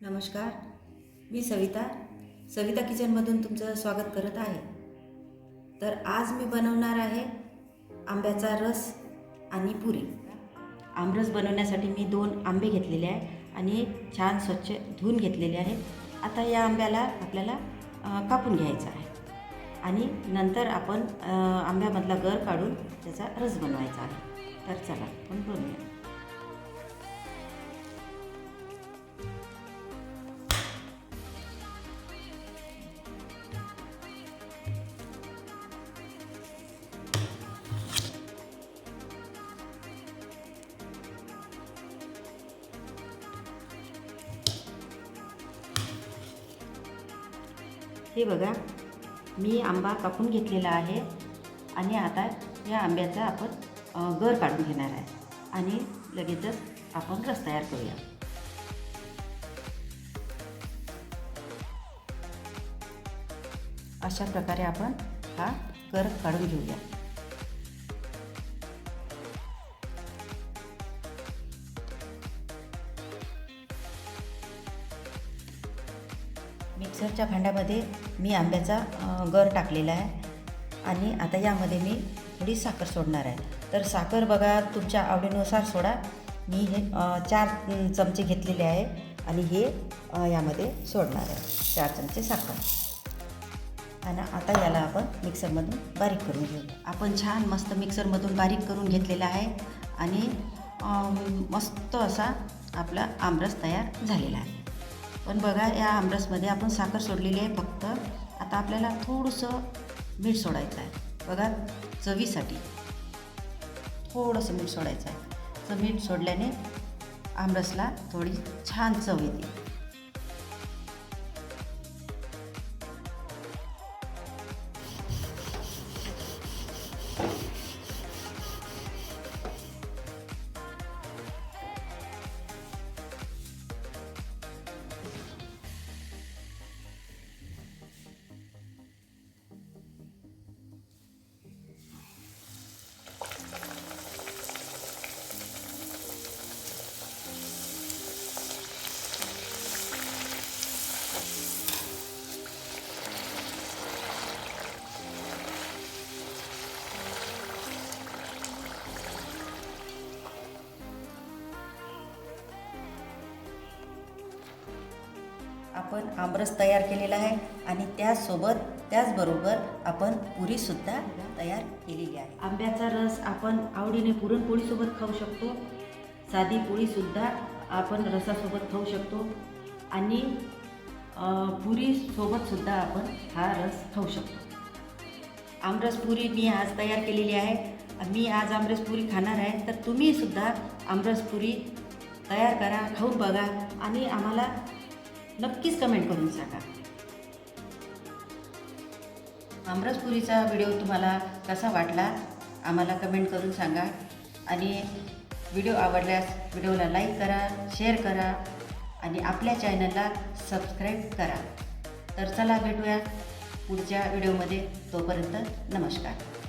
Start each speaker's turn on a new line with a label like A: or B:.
A: नमस्कार मी सविता. सविता किचनमधून तुमचं स्वागत करत आहे. तर आज मी बनवणार आहे आंब्याचा रस आणि पुरी. आमरस बनवण्यासाठी मी दोन आंबे घेतलेले आहे आणि छान स्वच्छ धुवून घेतलेले आहेत आता या आंब्याला आपल्याला कापून घ्यायचा आहे. आणि नंतर आपण आंब्यामधला गर काढून त्याचा रस बनवायचा आहे. तर चला आपण बनवूया. हे बघा मी आंबा कापून घेतलेला आहे आणि आता या आंब्याचा आपण गर काढून घेणार आहे आणि लगेचच आपण रस तयार करूया. अशा प्रकारे आपण हा गर काढून घेऊया. मिक्सरच्या भांड्यामध्ये मी आंब्याचा गर टाकलेला आहे आणि आता यामध्ये मी थोडी साखर सोडणार आहे. तर साखर बघा तुमच्या आवडीनुसार सोडा. मी हे चार चमचे घेतलेले आहे आणि हे यामध्ये सोडणार आहे. चार चमचे साखर. आणि आता याला आपण मिक्सरमधून बारीक करून घेऊ आपण छान मस्त मिक्सरमधून बारीक करून घेतलेला आहे आणि मस्त असा आपला आमरस तयार झालेला आहे. पण बघा या आमरसमध्ये आपण साखर सोडलेली आहे फक्त. आता आपल्याला थोडंसं मीठ सोडायचं आहे. बघा चवीसाठी थोडंसं मीठ सोडायचं आहे. तर मीठ सोडल्याने आमरसला थोडी छान चव येते. आपण आमरस तयार केलेला आहे आणि त्यासोबत त्याचबरोबर आपण पुरीसुद्धा तयार केलेली आहे. आंब्याचा रस आपण आवडीने पुरणपोळीसोबत खाऊ शकतो. साधी पोळीसुद्धा आपण रसासोबत खाऊ शकतो. आणि पुरीसोबतसुद्धा आपण हा रस खाऊ शकतो. आमरस पुरी मी आज तयार केलेली आहे. मी आज आमरस पुरी खाणार आहे. तर तुम्हीसुद्धा आमरस पुरी तयार करा खाऊन बघा आणि आम्हाला नक्कीच कमेंट करून सांगा. आमरसपुरीचा व्हिडिओ तुम्हाला कसा वाटला आम्हाला कमेंट करून सांगा. आणि व्हिडिओ आवडल्यास व्हिडिओला लाईक करा शेअर करा आणि आपल्या चॅनलला सबस्क्राईब करा. तर चला भेटूया पुढच्या व्हिडिओमध्ये तोपर्यंत नमस्कार.